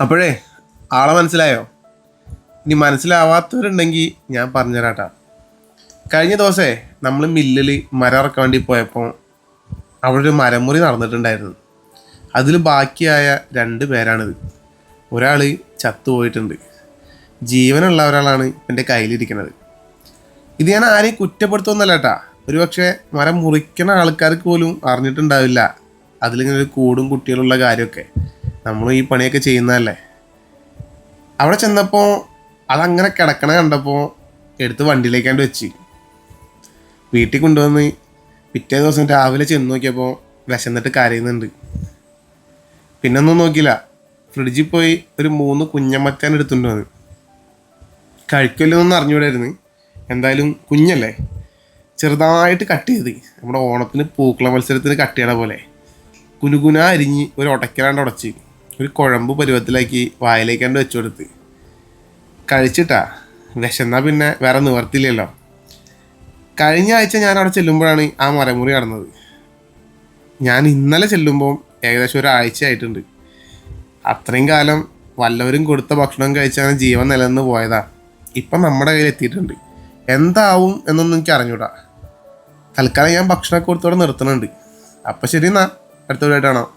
അപ്പോഴേ ആളെ മനസ്സിലായോ? ഇനി മനസ്സിലാവാത്തവരുണ്ടെങ്കിൽ ഞാൻ പറഞ്ഞുതരാട്ടാ. കഴിഞ്ഞ ദിവസേ നമ്മൾ മില്ലിൽ മരം ഇറക്കാൻ വേണ്ടി പോയപ്പോൾ അവിടെ ഒരു മരമുറി നടന്നിട്ടുണ്ടായിരുന്നു. അതിൽ ബാക്കിയായ രണ്ട് പേരാണിത്. ഒരാൾ ചത്തുപോയിട്ടുണ്ട് ജീവനുള്ള ഒരാളാണ് എന്റെ കയ്യിലിരിക്കുന്നത് ഇത് ഞാൻ ആരെയും കുറ്റപ്പെടുത്തുന്നല്ല കേട്ടാ ഒരു പക്ഷേ മരം മുറിക്കുന്ന ആൾക്കാർക്ക് പോലും അറിഞ്ഞിട്ടുണ്ടാവില്ല. അതിലിങ്ങനെ ഒരു കൂടും കുട്ടികളുള്ള കാര്യമൊക്കെ. നമ്മൾ ഈ പണിയൊക്കെ ചെയ്യുന്നതല്ലേ? അവിടെ ചെന്നപ്പോൾ അതങ്ങനെ കിടക്കണ കണ്ടപ്പോൾ എടുത്ത് വണ്ടിയിലേക്കാണ്ട് വെച്ച്. വീട്ടിൽ കൊണ്ടുവന്ന് പിറ്റേ ദിവസം രാവിലെ ചെന്ന് നോക്കിയപ്പോൾ വിശന്നിട്ട് കരയുന്നുണ്ട്. പിന്നെ ഒന്നും നോക്കിയില്ല. ഫ്രിഡ്ജിൽ പോയി ഒരു മൂന്ന് കുഞ്ഞമ്മക്കാൻ എടുത്തുകൊണ്ട് വന്ന് കഴിക്കുമല്ലോ എന്ന് എന്തായാലും കുഞ്ഞല്ലേ? ചെറുതായിട്ട് കട്ട് ചെയ്ത്. നമ്മുടെ ഓണത്തിന് പൂക്കള മത്സരത്തിന് കട്ട് ചെയ്യണ പോലെ. കുനുകുന അരിഞ്ഞ് ഒരു ഉടക്കലാണ്ട് ഉടച്ച്. ഒരു കുഴമ്പ് പരുവത്തിലാക്കി വായിലേക്കാണ്ട് വെച്ചു കൊടുത്ത്. കഴിച്ചിട്ടാ. വിശന്നാ പിന്നെ വേറെ നിവർത്തില്ലല്ലോ കഴിഞ്ഞ ആഴ്ച ഞാൻ അവിടെ ചെല്ലുമ്പോഴാണ് ആ മരമുറി കടന്നത് ഞാൻ ഇന്നലെ ചെല്ലുമ്പോൾ ഏകദേശം ഒരാഴ്ച ആയിട്ടുണ്ട്. അത്രയും കാലം വല്ലവരും കൊടുത്ത ഭക്ഷണം കഴിച്ചാണ് ജീവൻ നിലനിന്ന് പോയതാ. ഇപ്പം നമ്മുടെ കയ്യിൽ എത്തിയിട്ടുണ്ട്. എന്താവും എന്നൊന്നും എനിക്ക് അറിഞ്ഞൂടാ. തൽക്കാലം ഞാൻ ഭക്ഷണമൊക്കെ കൊടുത്തോടെ നിർത്തുന്നുണ്ട്. അപ്പം ശരി എന്നാ. അടുത്ത വീടായിട്ടാണോ